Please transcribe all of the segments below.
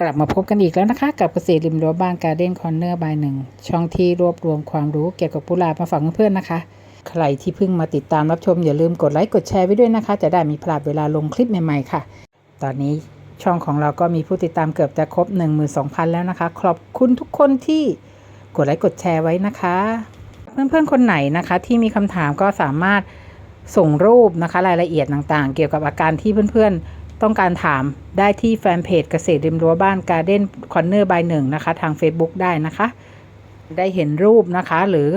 กลับมาพบกันอีกแล้วนะคะ กับเกษตรริมรั้วบ้านการ์เด้นคอนเนอร์บายหนึ่งช่องที่รวบรวมความรู้เกี่ยวกับกุหลาบมาฝากเพื่อนๆนะคะ ใครที่เพิ่งมาติดตามรับชมอย่าลืมกดไลค์กดแชร์ไว้ด้วยนะคะ จะได้มีพลาดเวลาลงคลิปใหม่ๆค่ะ ตอนนี้ช่องของเราก็มีผู้ติดตามเกือบจะครบ 12,000 แล้วนะคะ ขอบคุณทุกคนที่กดไลค์กดแชร์ไว้นะคะ เพื่อนๆคนไหนนะคะ ที่มีคำถามก็สามารถส่งรูปนะคะ รายละเอียดต่างๆ เกี่ยวกับอาการที่เพื่อนๆ ต้องการถามได้ที่แฟนเพจเกษตรริมรั้วบ้าน Garden Corner by หนึ่งนะคะ ทาง Facebook ได้นะคะ ได้เห็นรูปนะคะ หรือ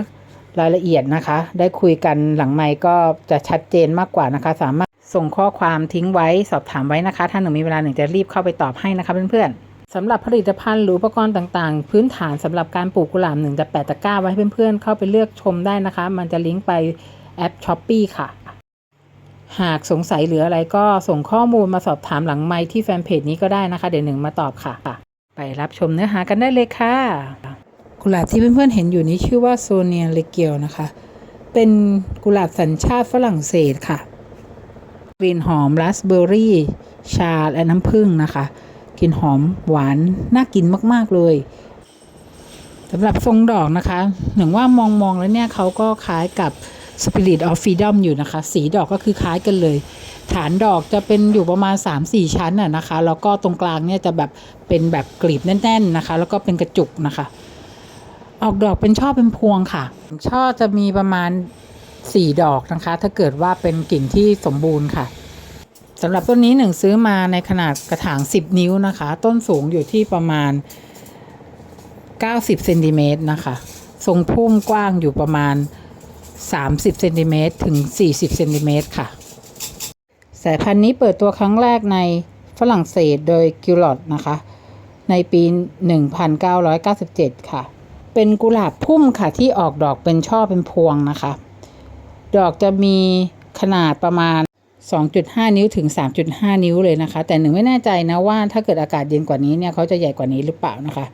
รายละเอียดนะคะ ได้คุยกันหลังไมค์ก็จะชัดเจนมากกว่านะคะ สามารถส่งข้อความทิ้งไว้สอบถามไว้นะคะ ถ้าหนึ่งมีเวลาหนึ่งจะรีบเข้าไปตอบให้นะคะเพื่อนๆสำหรับผลิตภัณฑ์หรืออุปกรณ์ต่างๆ พื้นฐานสำหรับการปลูกกุหลาบหนึ่งจะแปะตะกร้าไว้ให้เพื่อนๆ เข้าไปเลือกชมได้นะคะ มันจะลิงก์ไปแอปช้อปปีค่ะ หากสงสัยหรืออะไรก็ส่งข้อมูลมาสอบถามหลังไมค์ที่แฟนเพจนี้ก็ได้นะคะ เดี๋ยวหนึ่งมาตอบค่ะ ไปรับชมเนื้อหากันได้เลยค่ะกุหลาบที่เพื่อนๆเห็นอยู่นี้ชื่อว่าโซเนียเลเกียวนะคะ เป็นกุหลาบสัญชาติฝรั่งเศสค่ะกลิ่นหอมราสเบอร์รี่ ชาและน้ำผึ้งนะคะกลิ่นหอมหวานน่ากินมากๆเลยสำหรับทรงดอกนะคะหนึ่งว่ามองๆแล้วเนี่ยเขาก็คล้ายกับ Spirit of Freedom อยู่นะคะ สีดอกก็คือคล้ายกันเลย ฐานดอกจะเป็นอยู่ประมาณ 3-4 ชั้นน่ะนะคะ แล้วก็ตรงกลางเนี่ยจะแบบเป็นแบบกลีบแน่น ๆนะคะ แล้วก็เป็นกระจุกนะคะ ออกดอกเป็นช่อเป็นพวงค่ะ ช่อจะมีประมาณ 4 ดอกนะคะ ถ้าเกิดว่าเป็นกิ่งที่สมบูรณ์ค่ะสำหรับต้นนี้หนึ่งซื้อมาในขนาดกระถาง 10 นิ้วนะคะ ต้นสูงอยู่ที่ประมาณ 90เซนติเมตรนะคะ ทรงพุ่มกว้างอยู่ประมาณ 30เซนติเมตรถึง 40เซนติเมตรค่ะ สายพันธุ์นี้เปิดตัวครั้งแรกในฝรั่งเศสโดยกิลลอดนะคะ ในปี 1997 ค่ะ เป็นกุหลาบพุ่มค่ะที่ออกดอกเป็นช่อเป็นพวงนะคะ ดอกจะมีขนาดประมาณ 2.5 นิ้วถึง 3.5 นิ้วเลยนะคะ แต่หนึ่งไม่แน่ใจนะว่าถ้าเกิดอากาศเย็นกว่านี้เนี่ยเขาจะใหญ่กว่านี้หรือเปล่านะคะ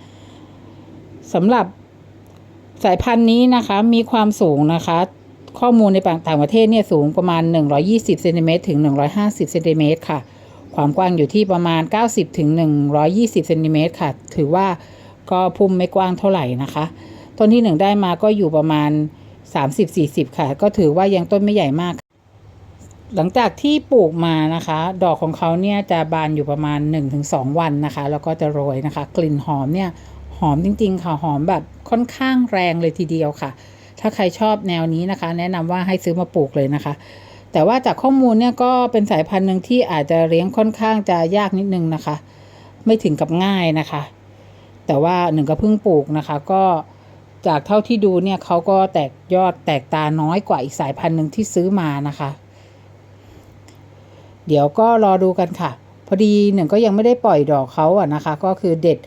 สำหรับสายพันธุ์นี้นะคะมีความสูงนะคะ ข้อมูลในต่างประเทศเนี่ยสูงประมาณ 120เซนติเมตรถึง 150เซนติเมตรค่ะ ความกว้างอยู่ที่ประมาณ 90ถึง120เซนติเมตรค่ะ ถือว่าก็พุ่มไม่กว้างเท่าไหร่นะคะ ต้นที่หนึ่งได้มาก็อยู่ประมาณ 30-40 ค่ะ ก็ถือว่ายังต้นไม่ใหญ่มาก หลังจากที่ปลูกมานะคะ ดอกของเขาเนี่ยจะบานอยู่ประมาณ 1-2 วันนะคะ แล้วก็จะโรยนะคะ กลิ่นหอมเนี่ยหอมจริงๆค่ะหอมแบบค่อนข้างแรงเลยทีเดียวค่ะ ถ้าใครชอบแนวนี้นะคะ แนะนำว่าให้ซื้อมาปลูกเลยนะคะ แต่ว่าจากข้อมูลเนี่ยก็เป็นสายพันธุ์หนึ่งที่อาจจะเลี้ยงค่อนข้างจะยากนิดนึงนะคะ ไม่ถึงกับง่ายนะคะ แต่ว่าหนึ่งก็เพิ่งปลูกนะคะ ก็จากเท่าที่ดูเนี่ยเขาก็แตกยอดแตกตาน้อยกว่าอีกสายพันธุ์หนึ่งที่ซื้อมานะคะ เดี๋ยวก็รอดูกันค่ะ พอดีหนึ่งก็ยังไม่ได้ปล่อยดอกเขาอะนะคะ ก็คือเด็ด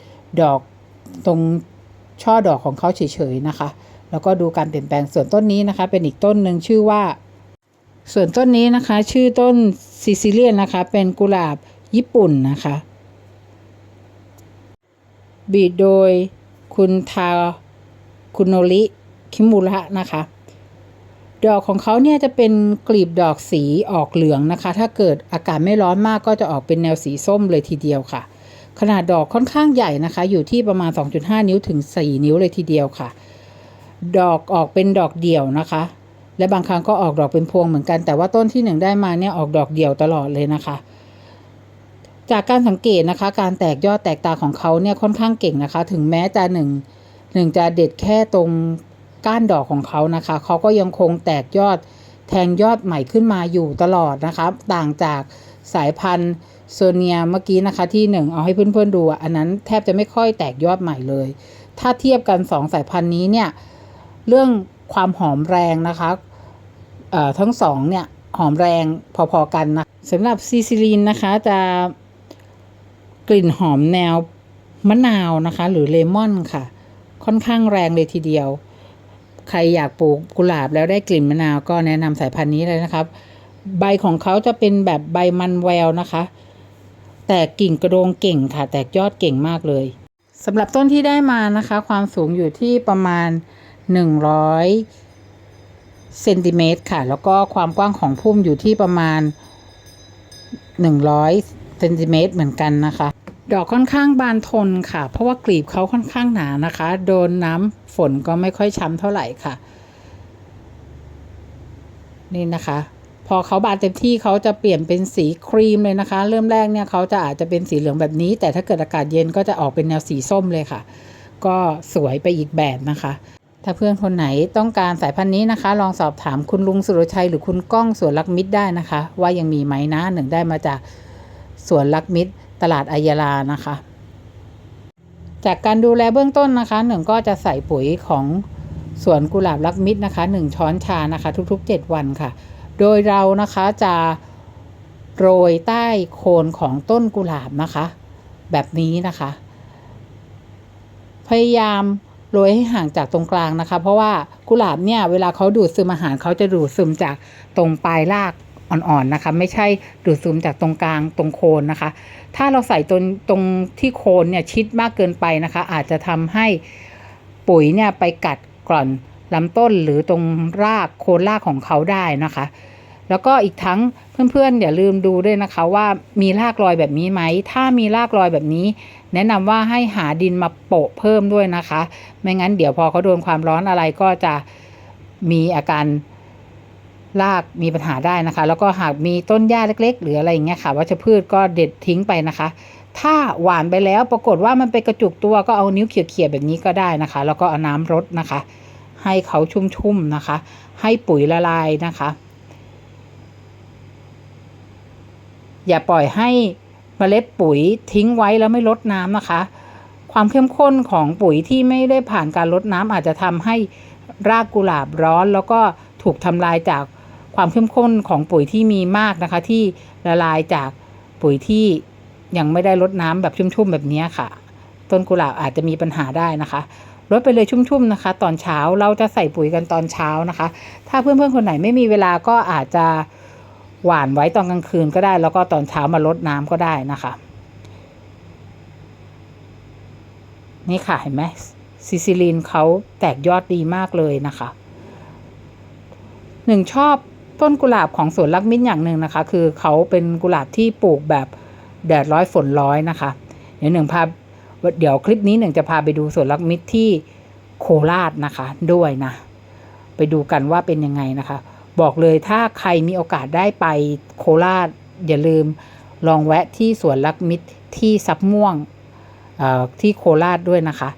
ดอกตรงช่อดอกของเขาเฉยๆนะคะ แล้วก็ดูการเปลี่ยนแปลงส่วนต้นนี้นะคะ เป็นอีกต้นหนึ่งชื่อว่า ส่วนต้นนี้นะคะ ชื่อต้นซิซิเลียนนะคะ เป็นกุหลาบญี่ปุ่นนะคะ บีดโดยคุณทาคุณโนริคิมุระนะคะ ดอกของเขาเนี่ยจะเป็นกลีบดอกสีออกเหลืองนะคะ ถ้าเกิดอากาศไม่ร้อนมากก็จะออกเป็นแนวสีส้มเลยทีเดียวค่ะ ขนาดดอกค่อนข้างใหญ่นะคะ อยู่ที่ประมาณ 2.5 นิ้วถึง 4 นิ้วเลยทีเดียวค่ะ ดอกออกเป็นดอกเดี่ยวนะคะ และบางครั้งก็ออกดอกเป็นพวงเหมือนกัน แต่ว่าต้นที่หนึ่งได้มาเนี่ยออกดอกเดี่ยวตลอดเลยนะคะ จากการสังเกตนะคะ การแตกยอดแตกตาของเขาเนี่ยค่อนข้างเก่งนะคะ ถึงแม้จะหนึ่งหนึ่งจะเด็ดแค่ตรงก้านดอกของเขานะคะ เขาก็ยังคงแตกยอดแทงยอดใหม่ขึ้นมาอยู่ตลอดนะคะ ต่างจากสายพันธุ์โซเนียเมื่อกี้นะคะที่หนึ่งเอาให้เพื่อนๆดูอันนั้นแทบจะไม่ค่อยแตกยอดใหม่เลย ถ้าเทียบกันสองสายพันธุ์นี้เนี่ย เรื่องความหอมแรงนะคะทั้งสองเนี่ยหอมแรงพอๆกันนะสำหรับซีซิลีนนะคะจะกลิ่นหอมแนวมะนาวนะคะ หรือเลมอนค่ะ ค่อนข้างแรงเลยทีเดียว ใครอยากปลูกกุหลาบแล้วได้กลิ่นมะนาวก็แนะนำสายพันธุ์นี้เลยนะครับ ใบของเขาจะเป็นแบบใบมันแววนะคะ แตกกิ่งกระโดงเก่งค่ะ แตกยอดเก่งมากเลยสำหรับต้นที่ได้มานะคะ ความสูงอยู่ที่ประมาณ 100เซนติเมตรค่ะ แล้วก็ความกว้างของพุ่มอยู่ที่ประมาณ 100เซนติเมตรเหมือนกันนะคะ ดอกค่อนข้างบานทนค่ะ เพราะว่ากลีบเขาค่อนข้างหนานะคะ โดนน้ำฝนก็ไม่ค่อยช้ำเท่าไหร่ค่ะ นี่นะคะพอเขาบานเต็มที่เขาจะเปลี่ยนเป็นสีครีมเลยนะคะ เริ่มแรกเนี่ยเขาจะอาจจะเป็นสีเหลืองแบบนี้ แต่ถ้าเกิดอากาศเย็นก็จะออกเป็นแนวสีส้มเลยค่ะ ก็สวยไปอีกแบบนะคะ ถ้าเพื่อนคนไหนต้องการสายพันธุ์นี้นะคะ ลองสอบถามคุณลุงสุรชัยหรือคุณก้องสวนลักมิตรได้นะคะ ว่ายังมีไหมนะหนึ่งได้มาจากสวนลักมิตร ตลาดอายาลานะคะ จากการดูแลเบื้องต้นนะคะหนึ่งก็จะใส่ปุ๋ยของสวนกุหลาบลักมิตรนะคะหนึ่งช้อนชานะคะ ทุกๆ 7 วันค่ะ โดยเรานะคะจะโรยใต้โคนของต้นกุหลาบนะคะ แบบนี้นะคะ พยายาม โรยให้ห่างจากตรงกลางนะคะ เพราะว่ากุหลาบเนี่ยเวลาเขาดูดซึมอาหารเขาจะดูดซึมจากตรงปลายรากอ่อนๆนะคะ ไม่ใช่ดูดซึมจากตรงกลางตรงโคนนะคะ ถ้าเราใส่ตรงตรงที่โคนเนี่ยชิดมากเกินไปนะคะ อาจจะทำให้ปุ๋ยเนี่ยไปกัดกร่อนลำต้นหรือตรงรากโคนรากของเขาได้นะคะ แล้วก็อีกทั้งเพื่อนๆอย่าลืมดูด้วยนะคะว่ามีรากรอยแบบนี้ไหม ถ้ามีรากรอยแบบนี้ แนะนำว่าให้หาดินมาโปะเพิ่มด้วยนะคะ ไม่งั้นเดี๋ยวพอเขาโดนความร้อนอะไรก็จะมีอาการรากมีปัญหาได้นะคะ แล้วก็หากมีต้นหญ้าเล็ก ๆ หรืออะไรอย่างเงี้ยค่ะวัชพืชก็เด็ดทิ้งไปนะคะ ถ้าหวานไปแล้วปรากฏว่ามันไปกระจุกตัวก็เอานิ้วเขี่ยๆแบบนี้ก็ได้นะคะ แล้วก็เอาน้ำรดนะคะ ให้เขาชุ่มๆนะคะ ให้ปุ๋ยละลายนะคะ อย่าปล่อยให้เมล็ดปุ๋ยทิ้งไว้แล้วไม่ลดน้ำนะคะ ความเข้มข้นของปุ๋ยที่ไม่ได้ผ่านการลดน้ำอาจจะทำให้รากกุหลาบร้อน แล้วก็ถูกทำลายจากความเข้มข้นของปุ๋ยที่มีมากนะคะ ที่ละลายจากปุ๋ยที่ยังไม่ได้ลดน้ำแบบชุ่มๆแบบนี้ค่ะ ต้นกุหลาบอาจจะมีปัญหาได้นะคะลดไปเลยชุ่มๆนะคะ ตอนเช้าเราจะใส่ปุ๋ยกันตอนเช้านะคะ ถ้าเพื่อนๆคนไหนไม่มีเวลาก็อาจจะ หวานไว้ตอนกลางคืนก็ได้ แล้วก็ตอนเช้ามาลดน้ำก็ได้นะคะ นี่ค่ะเห็นไหมซิซิลินเขาแตกยอดดีมากเลยนะคะหนึ่งชอบต้นกุหลาบของสวนลักมิ้นอย่างหนึ่งนะคะ คือเขาเป็นกุหลาบที่ปลูกแบบแดดร้อยฝนร้อยนะคะ เดี๋ยวหนึ่งพาเดี๋ยวคลิปนี้หนึ่งจะพาไปดูสวนลักมิตรที่โคราชนะคะด้วยนะ ไปดูกันว่าเป็นยังไงนะคะ บอกเลยถ้าใครมีโอกาสได้ไปโคราชอย่าลืมลองแวะที่สวนลักมิตรที่ซับม่วงที่โคราชด้วยนะคะ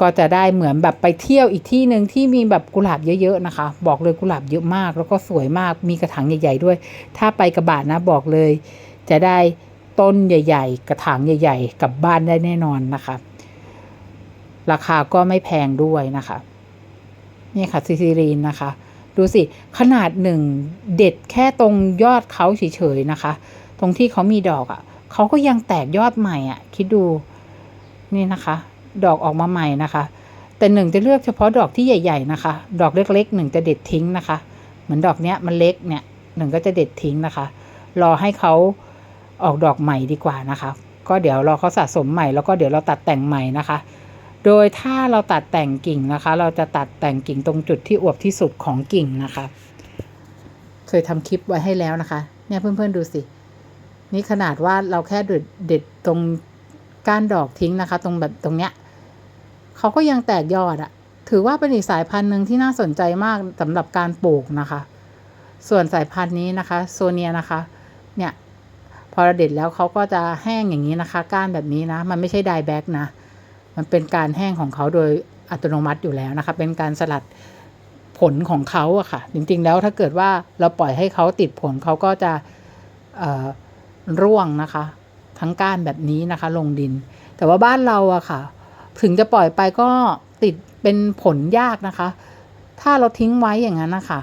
ก็จะได้เหมือนแบบไปเที่ยวอีกที่หนึ่งที่มีแบบกุหลาบเยอะๆนะคะ บอกเลยกุหลาบเยอะมาก แล้วก็สวยมากมีกระถางใหญ่ ๆ ด้วย ถ้าไปกระบะนะบอกเลย จะได้ต้นใหญ่ ๆ กระถางใหญ่ ๆกลับบ้านได้แน่นอนนะคะ ราคาก็ไม่แพงด้วยนะคะ นี่ค่ะซิซิลีนนะคะ ดูสิ ขนาดหนึ่งเด็ดแค่ตรงยอดเขาเฉยๆนะคะ ตรงที่เขามีดอกอะ่ะเขาก็ยังแตกยอดใหม่อะ่ะ คิดดูนี่นะคะ ดอกออกมาใหม่นะคะ แต่หนึ่งจะเลือกเฉพาะดอกที่ใหญ่ ๆนะคะ ดอกเล็กๆหนึ่งจะเด็ดทิ้งนะคะ เหมือนดอกเนี้ยมันเล็กเนี่ยหนึ่งก็จะเด็ดทิ้งนะคะ รอให้เขาออกดอกใหม่ดีกว่านะคะ ก็เดี๋ยวรอเขาสะสมใหม่แล้วก็เดี๋ยวเราตัดแต่งใหม่นะคะ โดยถ้าเราตัดแต่งกิ่งนะคะ เราจะตัดแต่งกิ่งตรงจุดที่อวบที่สุดของกิ่งนะคะ เคยทำคลิปไว้ให้แล้วนะคะ เนี่ยเพื่อนๆดูสิ นี่ขนาดว่าเราแค่เด็ดเด็ดตรงก้านดอกทิ้งนะคะ ตรงแบบตรงเนี้ยเขาก็ยังแตกยอดอะถือว่าเป็นอีกสายพันธุ์หนึ่งที่น่าสนใจมากสำหรับการปลูกนะคะ ส่วนสายพันธุ์นี้นะคะ โซเนียนะคะ เนี่ยพอเราเด็ดแล้วเขาก็จะแห้งอย่างนี้นะคะ ก้านแบบนี้นะ มันไม่ใช่ไดแบ็กนะ มันเป็นการแห้งของเขาโดยอัตโนมัติอยู่แล้วนะคะเป็นการสลัดผลของเขาอะค่ะ จริงๆแล้วถ้าเกิดว่าเราปล่อยให้เขาติดผลเขาก็จะร่วงนะคะ ทั้งก้านแบบนี้นะคะ ลงดิน แต่ว่าบ้านเราอะค่ะ ถึงจะปล่อยไปก็ติดเป็นผลยากนะคะ ถ้าเราทิ้งไว้อย่างนั้นนะคะ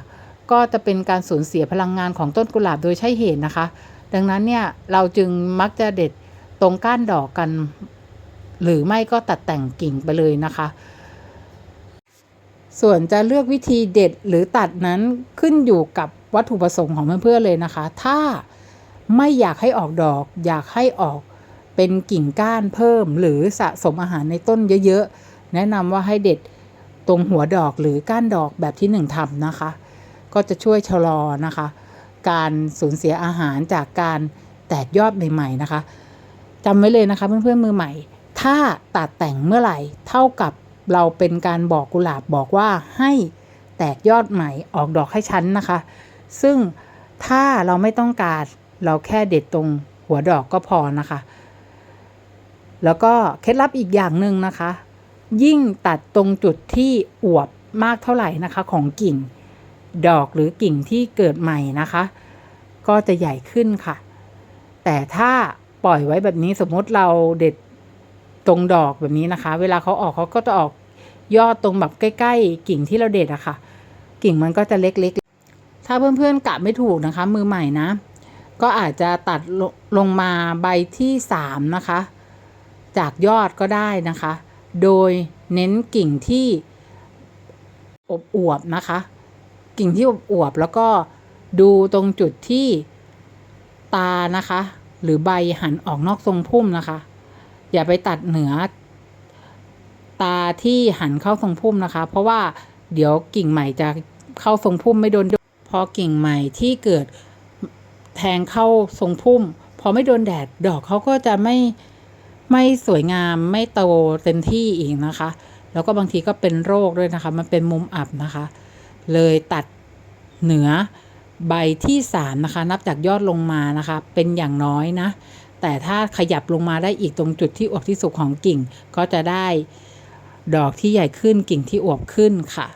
ก็จะเป็นการสูญเสียพลังงานของต้นกุหลาบโดยใช่เหตุนะคะ ดังนั้นเนี่ยเราจึงมักจะเด็ดตรงก้านดอกกัน หรือไม่ก็ตัดแต่งกิ่งไปเลยนะคะ ส่วนจะเลือกวิธีเด็ดหรือตัดนั้นขึ้นอยู่กับวัตถุประสงค์ของเพื่อนๆเลยนะคะ ถ้าไม่อยากให้ออกดอก อยากให้ออกเป็นกิ่งก้านเพิ่ม หรือสะสมอาหารในต้นเยอะๆ แนะนำว่าให้เด็ดตรงหัวดอกหรือก้านดอกแบบที่หนึ่งทำนะคะ ก็จะช่วยชะลอนะคะ การสูญเสียอาหารจากการแตกยอดใหม่ ๆ นะคะจำไว้เลยนะคะเพื่อนๆมือใหม่ ถ้าตัดแต่งเมื่อไหร่ เท่ากับเราเป็นการบอกกุหลาบบอกว่าให้แตกยอดใหม่ออกดอกให้ชั้นนะคะ ซึ่งถ้าเราไม่ต้องการเราแค่เด็ดตรงหัวดอกก็พอนะคะ แล้วก็เคล็ดลับอีกอย่างหนึ่งนะคะ ยิ่งตัดตรงจุดที่อวบมากเท่าไหร่นะคะ ของกิ่งดอกหรือกิ่งที่เกิดใหม่นะคะ ก็จะใหญ่ขึ้นค่ะ แต่ถ้าปล่อยไว้แบบนี้สมมติเราเด็ด ตรงดอกแบบนี้นะคะ เวลาเขาออกเขาก็จะออกยอดตรงแบบใกล้ ๆ กิ่งที่เราเด็ดอะค่ะ กิ่งมันก็จะเล็กๆ ถ้าเพื่อนๆกะไม่ถูกนะคะ มือใหม่นะ ก็อาจจะตัดลงลงมาใบที่สามนะคะ จากยอดก็ได้นะคะ โดยเน้นกิ่งที่อบอวบนะคะ กิ่งที่อบอวบแล้วก็ดูตรงจุดที่ตานะคะ หรือใบหันออกนอกทรงพุ่มนะคะ อย่าไปตัดเหนือ ตาที่หันเข้าทรงพุ่มนะคะ เพราะว่าเดี๋ยวกิ่งใหม่จะเข้าทรงพุ่มไม่โดนพอกิ่งใหม่ที่เกิดแทงเข้าทรงพุ่มพอไม่โดนแดดดอกเขาก็จะไม่ไม่สวยงามไม่โตเต็มที่อีกนะคะ แล้วก็บางทีก็เป็นโรคด้วยนะคะ มันเป็นมุมอับนะคะ เลยตัดเหนือใบที่สามนะคะ นับจากยอดลงมานะคะ เป็นอย่างน้อยนะ แต่ถ้าขยับลงมาได้อีกตรงจุดที่อวบที่สุดของกิ่ง ก็จะได้ดอกที่ใหญ่ขึ้นกิ่งที่อวบขึ้นค่ะ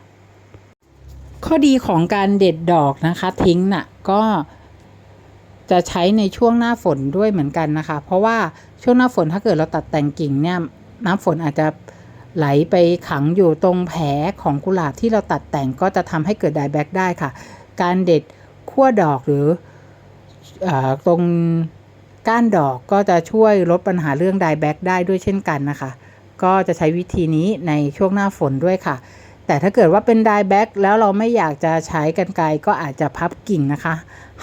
ข้อดีของการเด็ดดอกนะคะ ทิ้งน่ะก็จะใช้ในช่วงหน้าฝนด้วยเหมือนกันนะคะ เพราะว่าช่วงหน้าฝนถ้าเกิดเราตัดแต่งกิ่งเนี่ยน้ำฝนอาจจะไหลไปขังอยู่ตรงแผลของกุหลาบที่เราตัดแต่งก็จะทำให้เกิดไดแบ็กได้ค่ะ การเด็ดขั้วดอกหรืออตรง ก้านดอกก็จะช่วยลดปัญหาเรื่องไดแบ็กได้ด้วยเช่นกันนะคะ ก็จะใช้วิธีนี้ในช่วงหน้าฝนด้วยค่ะ แต่ถ้าเกิดว่าเป็นไดแบ็กแล้วเราไม่อยากจะใช้กันไกลก็อาจจะพับกิ่งนะคะ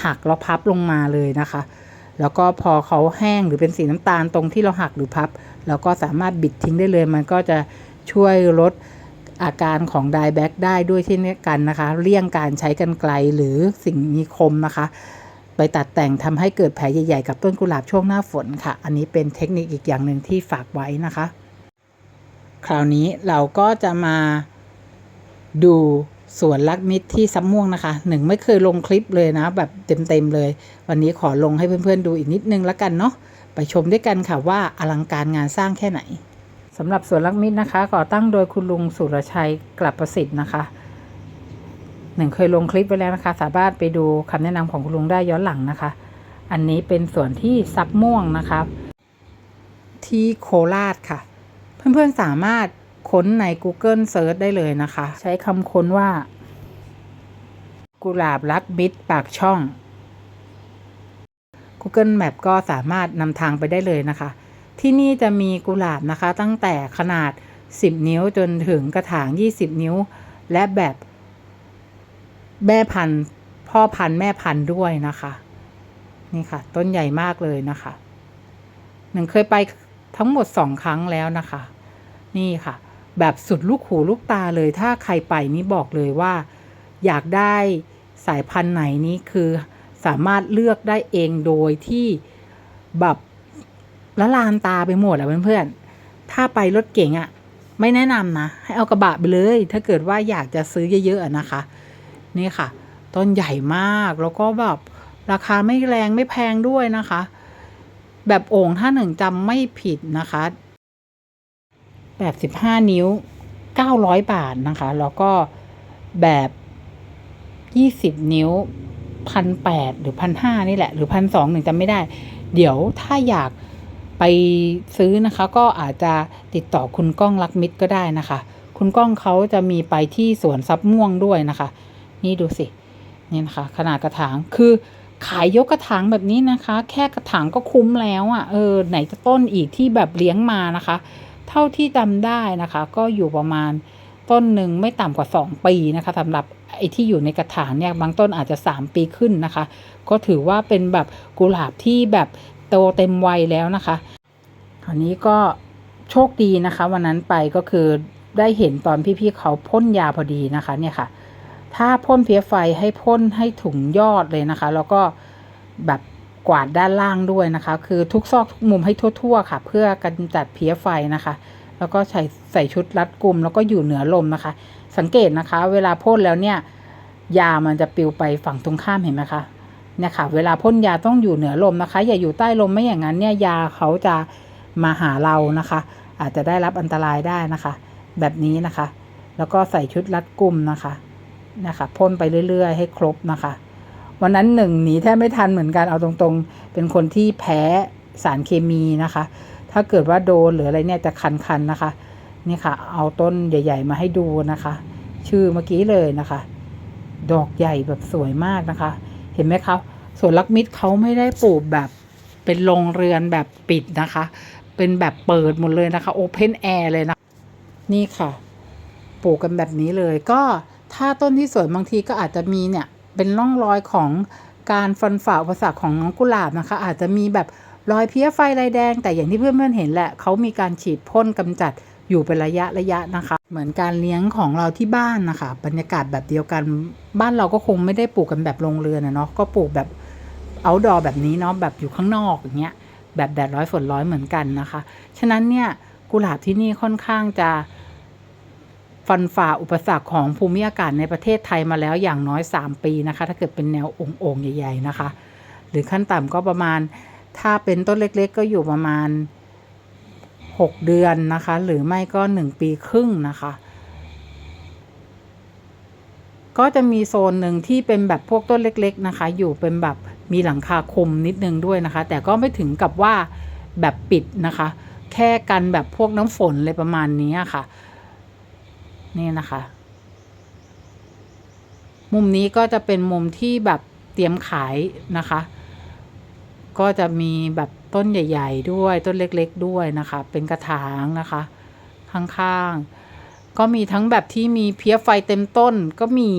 หักแล้วพับลงมาเลยนะคะ แล้วก็พอเขาแห้งหรือเป็นสีน้ำตาลตรงที่เราหักหรือพับ เราก็สามารถบิดทิ้งได้เลย มันก็จะช่วยลดอาการของไดแบ็กได้ด้วยเช่นกันนะคะ เลี่ยงการใช้กันไกลหรือสิ่งมีคมนะคะ ไปตัดแต่งทำให้เกิดแผลใหญ่ๆกับต้นกุหลาบช่วงหน้าฝนค่ะ อันนี้เป็นเทคนิคอีกอย่างหนึ่งที่ฝากไว้นะคะ คราวนี้เราก็จะมาดูสวนลักมิตรที่ซับม่วงนะคะหนึ่งไม่เคยลงคลิปเลยนะ แบบเต็มๆเลย วันนี้ขอลงให้เพื่อนๆดูอีกนิดนึงแล้วกันเนาะไปชมด้วยกันค่ะว่าอลังการงานสร้างแค่ไหนสำหรับสวนลักมิตรนะคะก่อตั้งโดยคุณลุงสุรชัยกลับประสิทธิ์นะคะ หนึ่งเคยลงคลิปไว้แล้วนะคะ สามารถไปดูคำแนะนำของคุณลุงได้ย้อนหลังนะคะ อันนี้เป็นส่วนที่ซับม่วงนะคะ ที่โคราชค่ะ เพื่อนๆสามารถค้นใน Google Search ได้เลยนะคะ ใช้คำค้นว่า กุหลาบรักมิตรปากช่อง Google Map ก็สามารถนำทางไปได้เลยนะคะ ที่นี่จะมีกุหลาบนะคะ ตั้งแต่ขนาด 10 นิ้วจนถึงกระถาง 20 นิ้ว และแบบ แม่พันธุ์พ่อพันธุ์แม่พันธุ์ด้วยนะคะ นี่ค่ะ ต้นใหญ่มากเลยนะคะหนึ่งเคยไปทั้งหมดสองครั้งแล้วนะคะ นี่ค่ะ แบบสุดลูกหูลูกตาเลย ถ้าใครไปนี่บอกเลยว่า อยากได้สายพันธุ์ไหนนี้คือสามารถเลือกได้เองโดยที่แบบละลานตาไปหมดอะเพื่อนๆ ถ้าไปรถเก๋งอะไม่แนะนำนะ ให้เอากระบะไปเลย ถ้าเกิดว่าอยากจะซื้อเยอะๆนะคะ นี่ค่ะ ต้นใหญ่มากแล้วก็แบบราคาไม่แรงไม่แพงด้วยนะคะ แบบโอ่งถ้าหนึ่งจำไม่ผิดนะคะ แบบสิบห้านิ้วเก้าร้อยบาทนะคะ แล้วก็แบบยี่สิบนิ้วพันแปดหรือพันห้านี่แหละ หรือพันสองหนึ่งจำไม่ได้ เดี๋ยวถ้าอยากไปซื้อนะคะ ก็อาจจะติดต่อคุณก้องรักมิตรก็ได้นะคะ คุณก้องเขาจะมีไปที่สวนซับม่วงด้วยนะคะ นี่ดูสินี่นะคะ ขนาดกระถางคือขายยกกระถางแบบนี้นะคะ แค่กระถางก็คุ้มแล้วอะ่ะเออไหนจะต้นอีกที่แบบเลี้ยงมานะคะ เท่าที่จำได้นะคะ ก็อยู่ประมาณต้นหนึ่งไม่ต่ำกว่า 2 ปีนะคะสำหรับไอ้ที่อยู่ในกระถางเนี่ยบางต้นอาจจะ 3 ปีขึ้นนะคะ ก็ถือว่าเป็นแบบกุหลาบที่แบบโตเต็มวัยแล้วนะคะคราวนี้ก็โชคดีนะคะ วันนั้นไปก็คือได้เห็นตอนพี่ๆเขาพ่นยาพอดีนะคะเนี่ยค่ะ ถ้าพ่นเพี้ยไฟให้พ่นให้ถุงยอดเลยนะคะ แล้วก็แบบกวาดด้านล่างด้วยนะคะ คือทุกซอกทุกมุมให้ทั่ว ๆ ค่ะ เพื่อกำจัดเพี้ยไฟนะคะ แล้วก็ใส่ใส่ชุดรัดกลุ่มแล้วก็อยู่เหนือลมนะคะ สังเกตนะคะ เวลาพ่นแล้วเนี่ยยามันจะปลิวไปฝั่งตรงข้ามเห็นไหมคะเนี่ยค่ะ เวลาพ่นยาต้องอยู่เหนือลมนะคะ อย่าอยู่ใต้ลมไม่อย่างนั้นเนี่ยยาเขาจะมาหาเรานะคะ อาจจะได้รับอันตรายได้นะคะ แบบนี้นะคะ แล้วก็ใส่ชุดรัดกลุ่มนะคะ นะคะพ่นไปเรื่อย ๆ ให้ครบนะคะ วันนั้นหนึ่งหนีแทบไม่ทันเหมือนกันเอาตรงๆ เป็นคนที่แพ้สารเคมีนะคะ ถ้าเกิดว่าโดนหรืออะไรเนี่ยจะคันๆนะคะ นี่ค่ะ เอาต้นใหญ่ ๆ มาให้ดูนะคะ ชื่อเมื่อกี้เลยนะคะ ดอกใหญ่แบบสวยมากนะคะ เห็นไหมคะสวนลักมิตรเขาไม่ได้ปลูกแบบเป็นโรงเรือนแบบปิดนะคะ เป็นแบบเปิดหมดเลยนะคะโอเพนแอร์เลยนะ นี่ค่ะ ปลูกกันแบบนี้เลยก็ ถ้าต้นที่สวยบางทีก็อาจจะมีเนี่ยเป็นร่องรอยของการฟันฝ่าอุปสรรคของน้องกุหลาบนะคะ อาจจะมีแบบรอยเพี้ยไฟลายแดง แต่อย่างที่เพื่อนๆเห็นแหละเขามีการฉีดพ่นกำจัดอยู่เป็นระยะระยะนะคะ เหมือนการเลี้ยงของเราที่บ้านนะคะ บรรยากาศแบบเดียวกันบ้านเราก็คงไม่ได้ปลูกกันแบบโรงเรือนนะเนาะก็ปลูกแบบเอาดอแบบนี้เนาะแบบอยู่ข้างนอกอย่างเงี้ยแบบแดดร้อยฝนร้อยเหมือนกันนะคะ ฉะนั้นเนี่ยกุหลาบที่นี่ค่อนข้างจะ ฟันฝ่าอุปสรรคของภูมิอากาศในประเทศไทยมาแล้วอย่างน้อย 3 ปีนะคะ ถ้าเกิดเป็นแนวโอ่งๆใหญ่ ๆนะคะ หรือขั้นต่ำก็ประมาณ ถ้าเป็นต้นเล็กๆ ก็อยู่ประมาณ 6 เดือนนะคะ หรือไม่ก็ 1 ปีครึ่งนะคะ ก็จะมีโซนหนึ่งที่เป็นแบบพวกต้นเล็ก ๆนะคะ อยู่เป็นแบบมีหลังคาคมนิดนึงด้วยนะคะ แต่ก็ไม่ถึงกับว่าแบบปิดนะคะ แค่กันแบบพวกน้ำฝนเลยประมาณนี้ค่ะ นี่นะคะ มุมนี้ก็จะเป็นมุมที่แบบเตรียมขายนะคะ ก็จะมีแบบต้นใหญ่ ๆ ด้วยต้นเล็ก ๆ ด้วยนะคะ เป็นกระถางนะคะ ข้างๆ ก็มีทั้งแบบที่มีเพี้ยไฟเต็มต้นก็มี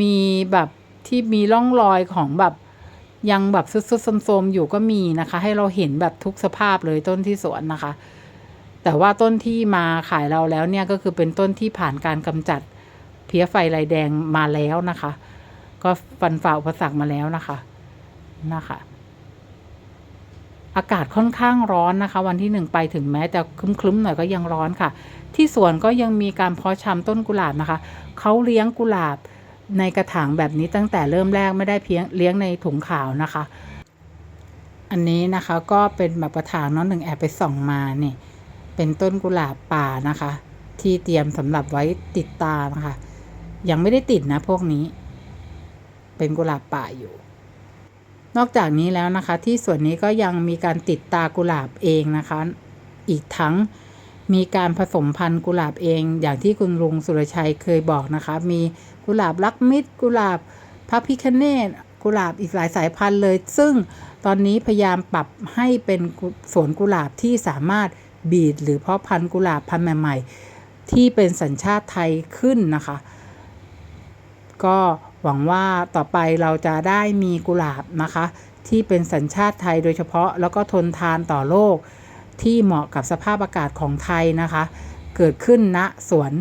มีแบบที่มีร่องรอยของแบบยังแบบซุดๆโทมๆอยู่ก็มีนะคะ ให้เราเห็นแบบทุกสภาพเลยต้นที่สวนนะคะ แต่ว่าต้นที่มาขายเราแล้วเนี่ยก็คือเป็นต้นที่ผ่านการกำจัดเพี้ยไฟลายแดงมาแล้วนะคะ ก็ฟันฝ่าอุปสรรคมาแล้วนะคะนะคะ อากาศค่อนข้างร้อนนะคะ วันที่หนึ่งไปถึงแม้จะครึ้มๆหน่อยก็ยังร้อนค่ะ ที่สวนก็ยังมีการเพาะชำต้นกุหลาบนะคะเขาเลี้ยงกุหลาบในกระถางแบบนี้ตั้งแต่เริ่มแรกไม่ได้เพียงเลี้ยงในถุงขาวนะคะ อันนี้นะคะก็เป็นแบบกระถางน้องหนึ่งแอบไปส่องมาเนี่ย เป็นต้นกุหลาบป่านะคะ ที่เตรียมสำหรับไว้ติดตานะคะ ยังไม่ได้ติดนะพวกนี้ เป็นกุหลาบป่าอยู่ นอกจากนี้แล้วนะคะ ที่ส่วนนี้ก็ยังมีการติดตากุหลาบเองนะคะ อีกทั้งมีการผสมพันธุ์กุหลาบเอง อย่างที่คุณลุงสุรชัยเคยบอกนะคะ มีกุหลาบลักมิตรกุหลาบพระพิคเนตกุหลาบอีกหลายสายพันธุ์เลย ซึ่งตอนนี้พยายามปรับให้เป็นสวนกุหลาบที่สามารถ บีดหรือเพาะพันธุ์กุหลาบพันธุ์ใหม่ๆ ที่เป็นสัญชาติไทยขึ้นนะคะ ก็หวังว่าต่อไปเราจะได้มีกุหลาบนะคะ ที่เป็นสัญชาติไทยโดยเฉพาะแล้วก็ทนทานต่อโลก ที่เหมาะกับสภาพอากาศของไทยนะคะ เกิดขึ้นณสวน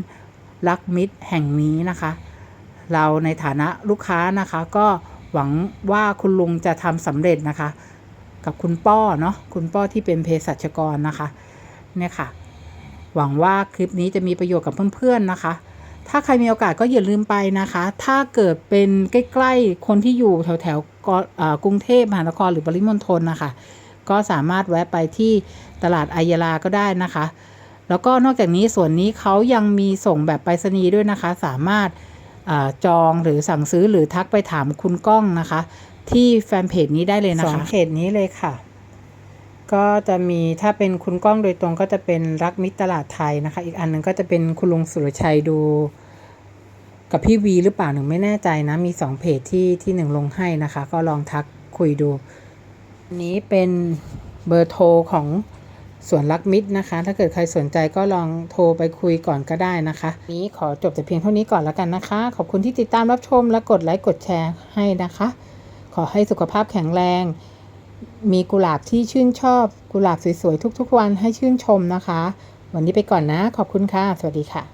ลักมิตรแห่งนี้นะคะ เราในฐานะลูกค้านะคะ ก็หวังว่าคุณลุงจะทำสำเร็จนะคะ กับคุณป้อเนาะคุณป้อที่เป็นเภสัชกรนะคะ เนี่ยค่ะ หวังว่าคลิปนี้จะมีประโยชน์กับเพื่อนๆนะคะ ถ้าใครมีโอกาสก็อย่าลืมไปนะคะ ถ้าเกิดเป็นใกล้ๆคนที่อยู่แถวๆกรุงเทพมหานครหรือปริมณฑลนะคะ ก็สามารถแวะไปที่ตลาดอายาลาก็ได้นะคะ แล้วก็นอกจากนี้ส่วนนี้เขายังมีส่งแบบไปรษณีย์ด้วยนะคะ สามารถอาจองหรือสั่งซื้อหรือทักไปถามคุณก้องนะคะ ที่แฟนเพจนี้ได้เลยนะคะสองเพจนี้เลยค่ะ ก็จะมีถ้าเป็นคุณก้องโดยตรงก็จะเป็นรักมิตรตลาดไทยนะคะ อีกอันหนึ่งก็จะเป็นคุณลุงสุรชัยดูกับพี่วีหรือเปล่าหนึ่งไม่แน่ใจนะ มีสองเพจที่ที่หนึ่งลงให้นะคะ ก็ลองทักคุยดูนนี้เป็นเบอร์โทรของสวนรักมิตรนะคะ ถ้าเกิดใครสนใจก็ลองโทรไปคุยก่อนก็ได้นะคะ นี้ขอจบแต่เพียงเท่านี้ก่อนแล้วกันนะคะ ขอบคุณที่ติดตามรับชมและกดไลค์กดแชร์ให้นะคะ ขอให้สุขภาพแข็งแรง มีกุหลาบที่ชื่นชอบ กุหลาบสวยๆทุกๆ วันให้ชื่นชมนะคะ วันนี้ไปก่อนนะ ขอบคุณค่ะ สวัสดีค่ะ